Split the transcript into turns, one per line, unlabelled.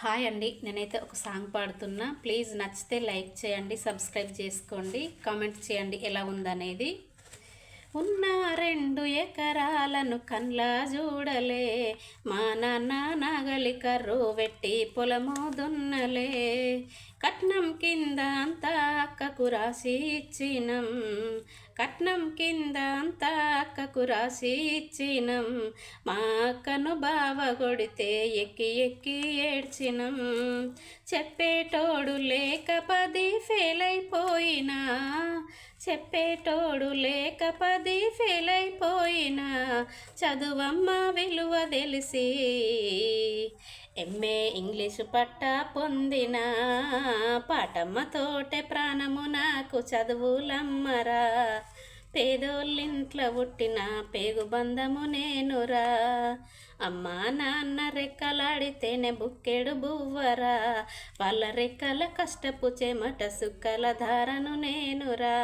Hi అండి. నేనైతే ఒక సాంగ్ పాడుతున్నా. ప్లీజ్ నచ్చితే లైక్ చేయండి సబ్స్క్రైబ్ చేసుకోండి కామెంట్ చేయండి ఎలా ఉందనేది. ఉన్న రెండు పొలాలను కన్లా చూడలే మా నాన్న నాగలి కర్రు పెట్టి పొలము దున్నలే కట్నం కింద అంతా అక్కకు రాసి ఇచ్చినం. కట్నం కింద అంతా అక్కకు రాసి ఇచ్చినం. మా అక్కను బావ కొడితే ఎక్కి ఎక్కి ఏడ్చినం. చెప్పేటోడు లేక పది ఫెయిల్ అయిపోయినా చెప్పేటోడు లేక పది ఫెయిల్ అయిపోయినా చదువమ్మ విలువ తెలిసి. ఎంఏ ఇంగ్లీషు పట్ట పొందిన పాటమ్మతోటే ప్రాణము నాకు చదువులమ్మరా. పేదోళ్ళింట్లో పుట్టిన పేగు బంధము నేనురా. అమ్మా నాన్న రెక్కలాడితేనే బుక్కెడు బువ్వరా. వాళ్ళ రెక్కల కష్టపు చెమట సుక్కల ధారను నేనురా.